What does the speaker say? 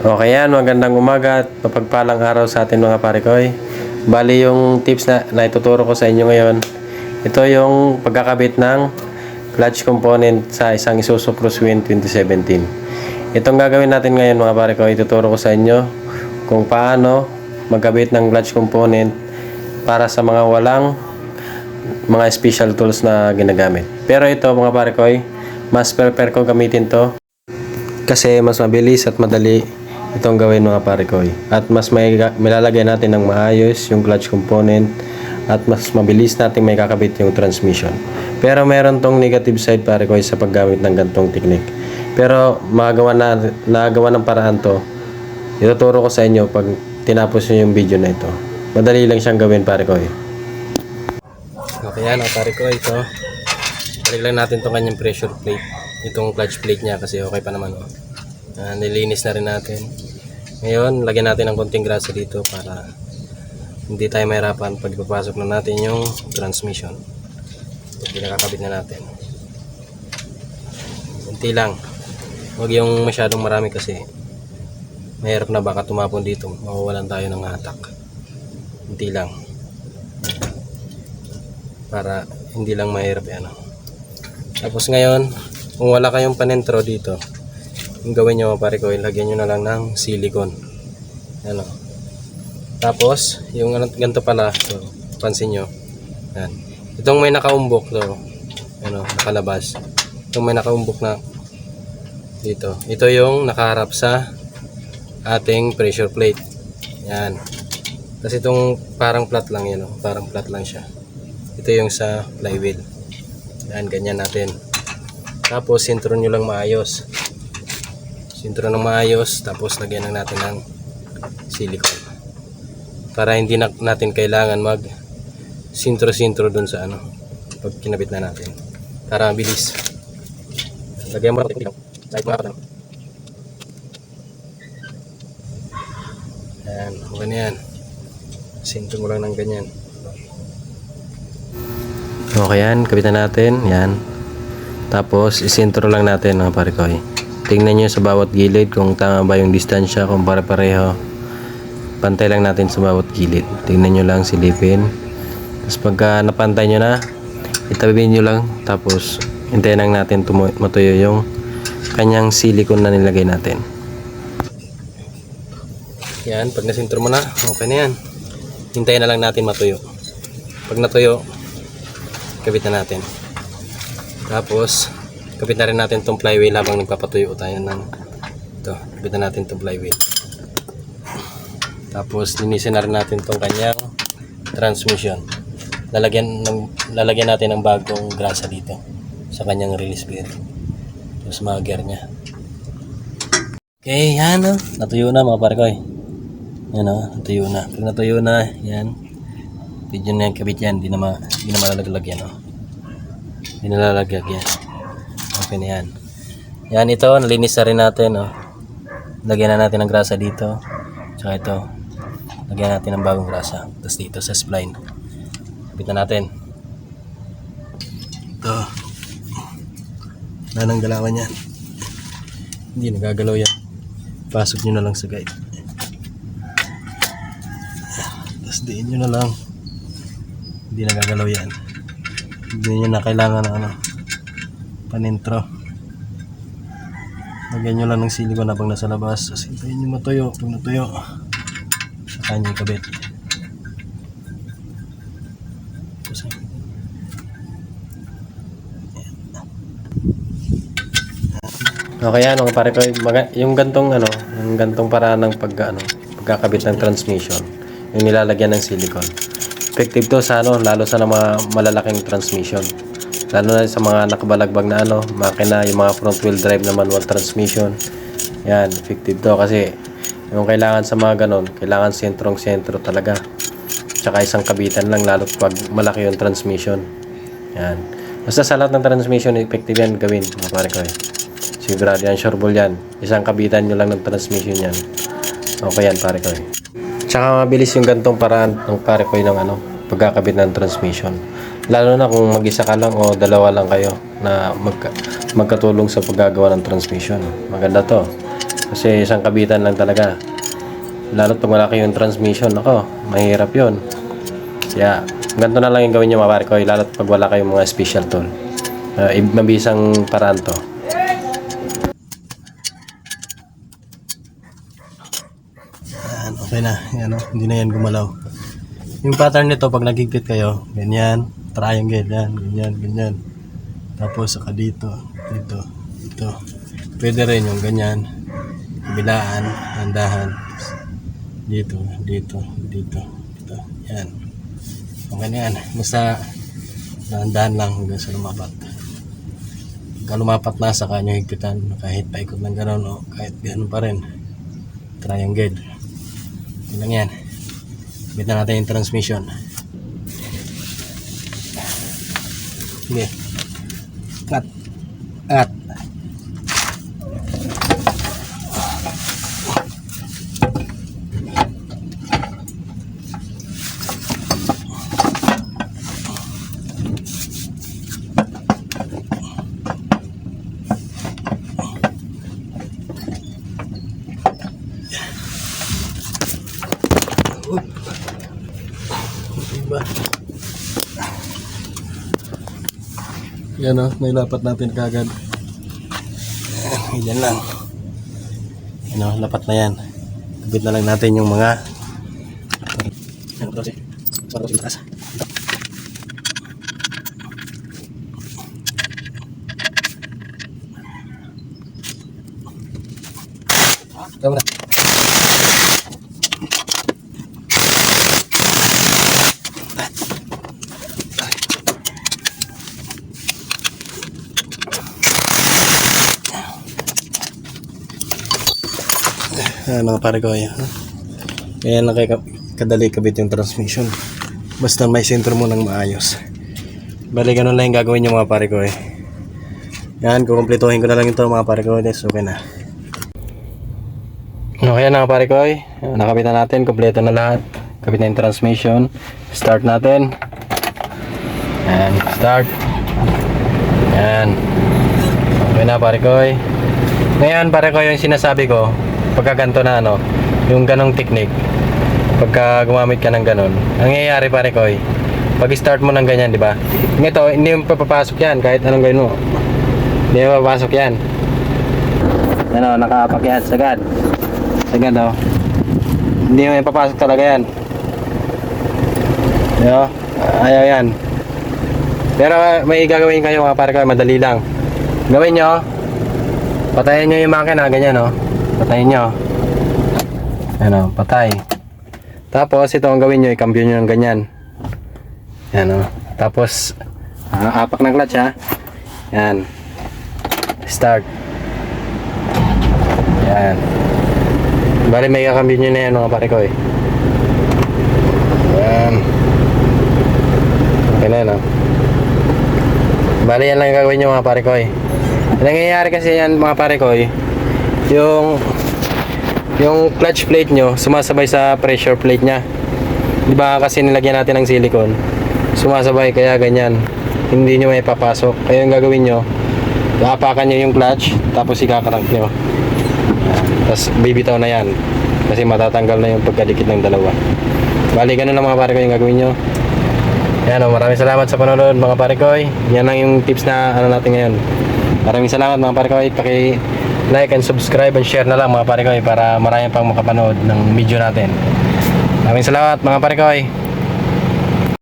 Okay yan, magandang umaga at mapagpalang araw sa atin mga pare ko. eh. Bali yung tips na, na ituturo ko sa inyo ngayon. Ito yung pagkakabit ng clutch component sa isang Isuzu Cross Wind 2017. Itong gagawin natin ngayon mga pare ko, ituturo ko sa inyo kung paano magkabit ng clutch component para sa mga walang mga special tools na ginagamit. Pero ito mga pare ko, eh, mas prepare ko gamitin to kasi mas mabilis at madali itong gawin mga pare ko. At mas may, may lalagay natin ng maayos yung clutch component at mas mabilis natin may kakabit yung transmission. Pero meron tong negative side pare ko sa paggamit ng gantong technique. Pero magawa na nagawa ng paraan to. Ituturo ko sa inyo pag tinapos nyo yung video na ito. Madali lang siyang gawin pare ko. Okay yan, pare ko ito. Balik lang natin itong kanyang pressure plate. Itong clutch plate niya kasi okay pa naman. Oh. Ah, nilinis na rin natin. Ngayon, lagyan natin ng konting grasa dito para hindi tayo mahirapan pag ipapasok na natin yung transmission. Hindi nakakabit na natin. Kunti lang. Huwag yung masyadong marami kasi mahirap na baka tumapon dito. Mawawalan tayo ng hatak. Kunti lang. Para hindi lang mahirap yan. oh. Tapos ngayon, kung wala kayong panentro dito, yung gawin nyo pare ko, ilagyan nyo na lang ng silicone. Ano. Tapos, yung ano, ganito pala, so, pansin nyo. Yan. Itong may nakaumbok to, ano, nakalabas. Itong may nakaumbok na dito. Ito yung nakaharap sa ating pressure plate. Yan. Kasi itong parang flat lang yan, oh. parang flat lang siya. Ito yung sa flywheel. Yan, ganyan natin. Tapos, sintro nyo lang maayos. Sintro ng maayos. Tapos, lagyan lang natin ng silicone. Para hindi na, natin kailangan mag sintro-sintro dun sa ano. Pag kinabit na natin. Para mabilis. Lagyan mo natin dito. Kahit mga patang. Ayan, okay yan. Sintro mo lang ng ganyan. Okay yan, kapitan natin. Yan. Tapos, isintro lang natin mga pare ko. eh. Tingnan nyo sa bawat gilid kung tama ba yung distansya, kung pare-pareho. Pantay lang natin sa bawat gilid. Tingnan nyo lang, silipin. Tapos pagka napantay nyo na, itabi nyo lang. Tapos, hintayin lang natin matuyo yung kanyang silicone na nilagay natin. Yan, pag nasintro mo na, okay na yan. Hintayin na lang natin matuyo. Pag natuyo, kabit na natin. Tapos, kabit na rin natin itong flywheel habang nagpapatuyo tayo ng ito, kabit na natin itong flywheel. Tapos, linisin na rin natin itong kanyang transmission. Lalagyan, ng, lalagyan natin ng bagong grasa dito sa kanyang release bearing. Tapos, mga gear niya. Okay, yan o. Natuyo na mga parkoy. Yan o, natuyo na. Pag natuyo na, yan. Video na yan, kabit yan. Di na, ma, di na malalaglag yan o. Di na lalaglag yan. Okay yan. Yan ito, nalinis na rin natin o. Lagyan na natin ng grasa dito. Tsaka ito. Lagyan natin ng bagong grasa. Tapos dito sa spline. Kabit na natin. Ito. Wala nang galawan yan. Hindi nagagalaw yan. Pasok nyo na lang sa guide. Tapos diin nyo na lang. Hindi nagagalaw yan. Hindi nyo na kailangan ng ano, panintro. Lagyan nyo lang ng silikon habang nasa labas. Tapos hintayin nyo matuyo. Pag natuyo, saka nyo ikabit. Okay mga pare ko, yung gantong ano, yung gantong paraan ng pag ano, pagkakabit ng transmission, yung nilalagyan ng silicone. Effective to sa ano, lalo sa mga malalaking transmission. Lalo na sa mga nakabalagbag na ano, makina, yung mga front wheel drive na manual transmission. Yan, effective to kasi yung kailangan sa mga ganon, kailangan sentrong sentro talaga. Tsaka isang kabitan lang lalo pag malaki yung transmission. Yan. Basta sa lahat ng transmission, effective yan gawin, mga pare ko eh. Sigurado yan, sure ball yan. Isang kabitan nyo lang ng transmission yan. Okay yan, pare ko eh. Tsaka mabilis yung gantong paraan ng pare ko ng ano, pagkakabit ng transmission. Lalo na kung mag-isa ka lang o dalawa lang kayo na magka, magkatulong sa paggagawa ng transmission. Maganda to. Kasi isang kabitan lang talaga. Lalo pag wala kayong transmission, ako, mahirap yon. Kaya, ganito na lang yung gawin nyo mga pare ko, lalo pag wala kayong mga special tool. Uh, mabisang paraan to. Okay na. Yan, oh. Hindi na yan gumalaw. Yung pattern nito, pag nagigpit kayo, ganyan, triangle, yan, ganyan, ganyan. Tapos, saka dito, dito, dito. Pwede rin yung ganyan, kabilaan, handahan. Dito, dito, dito, dito. Yan. Okay na yan. Basta, dahan-dahan lang hanggang sa lumapat. Pagka lumapat na, saka nyo higpitan. Kahit paikot ng gano'n, o kahit gano'n pa rin. Triangle. Yun lang yan. Bit na natin yung transmission. Sige. Cut. Cut. Diba? Yan o, may lapat natin kagad. Yan lang. Yan o, lapat na yan. Kabit na lang natin yung mga to si? Para si taas. Tama Ayan mga pare ko ayan. Kaya kadali kabit yung transmission. Basta may sentro mo ng maayos. Bali ganun lang yung gagawin yung mga pare ko eh. Yan, kukumpletuhin ko na lang ito mga pare ko. Yes, okay na. Okay na mga pare ko eh. Nakabitan natin, kumpleto na lahat. Kabit na yung transmission. Start natin. Yan, start. Yan. Okay na pare ko eh. Ngayon pare ko yung sinasabi ko, pagka ganito na ano, yung ganong technique, pagka gumamit ka ng ganon, ang nangyayari pare ko, pag start mo ng ganyan, di ba? Ito, hindi mo papapasok yan kahit anong gawin mo. Hindi mo papapasok yan. Ano, nakaapak yan, sagad. Sagad oh. Hindi mo papasok talaga yan. Yo, ayaw yan. Pero may gagawin kayo mga pare ko, madali lang. Gawin nyo, patayin nyo yung makina, ganyan oh. Patayin nyo. Ano, patay. Tapos, ito ang gawin nyo, ikambyo nyo ng ganyan. Yan o. Tapos, ah, apak ng clutch ha. Yan. Start. Yan. Bali, may kakambyo nyo na yan mga pare ko eh. Yan. Okay na yan oh. Bali, yan lang gagawin nyo mga pare ko eh. Ang nangyayari kasi yan mga pare ko eh, yung yung clutch plate nyo sumasabay sa pressure plate nya di ba kasi nilagyan natin ng silicone? Sumasabay kaya ganyan. Hindi nyo may papasok. Kaya yung gagawin nyo apakan nyo yung clutch tapos ikakarank nyo. Tapos bibitaw na yan. Kasi matatanggal na yung pagkadikit ng dalawa. Bali ganun lang mga pare ko yung gagawin nyo. Yan o maraming salamat sa panonood mga pare ko. Yan lang yung tips na ano natin ngayon. Maraming salamat mga pare ko. Paki like and subscribe and share na lang mga pare ko para marami pang makapanood ng video natin. Maraming salamat mga pare ko.